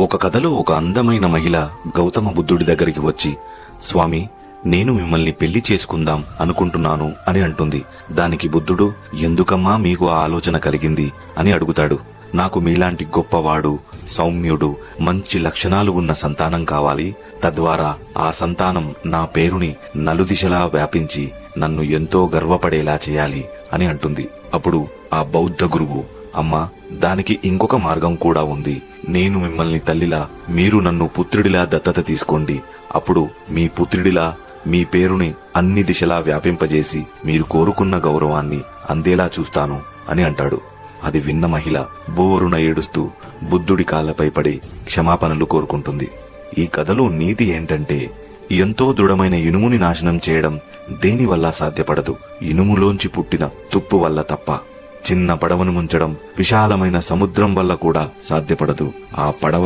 ఒక కథలో ఒక అందమైన మహిళ గౌతమ బుద్ధుడి దగ్గరికి వచ్చి స్వామి నేను మిమ్మల్ని పెళ్ళి చేసుకుందాం అనుకుంటున్నాను అని అంటుంది. దానికి బుద్ధుడు ఎందుకమ్మా మీకు ఆ ఆలోచన కలిగింది? అని అడుగుతాడు. నాకు మీలాంటి గొప్పవాడు సౌమ్యుడు మంచి లక్షణాలు ఉన్న సంతానం కావాలి. తద్వారా ఆ సంతానం నా పేరుని నలుదిశలా వ్యాపించి నన్ను ఎంతో గర్వపడేలా చేయాలి అని అంటుంది. అప్పుడు ఆ బౌద్ధ గురువు అమ్మా దానికి ఇంకొక మార్గం కూడా ఉంది. నేను మిమ్మల్ని తల్లిలా మీరు నన్ను పుత్రుడిలా దత్తత తీసుకోండి. అప్పుడు మీ పుత్రుడిలా మీ పేరుని అన్ని దిశలా వ్యాపింపజేసి మీరు కోరుకున్న గౌరవాన్ని అందేలా చూస్తాను అని అంటాడు. అది విన్న మహిళ బోరున ఏడుస్తూ బుద్ధుడి కాళ్ళపై పడి క్షమాపణలు కోరుకుంటుంది. ఈ కథలో నీతి ఏంటంటే ఎంతో దృఢమైన ఇనుముని నాశనం చేయడం దేనివల్ల సాధ్యపడదు? ఇనుములోంచి పుట్టిన తుప్పు వల్ల తప్ప. చిన్న పడవను ముంచడం విశాలమైన సముద్రం వల్ల కూడా సాధ్యపడదు. ఆ పడవ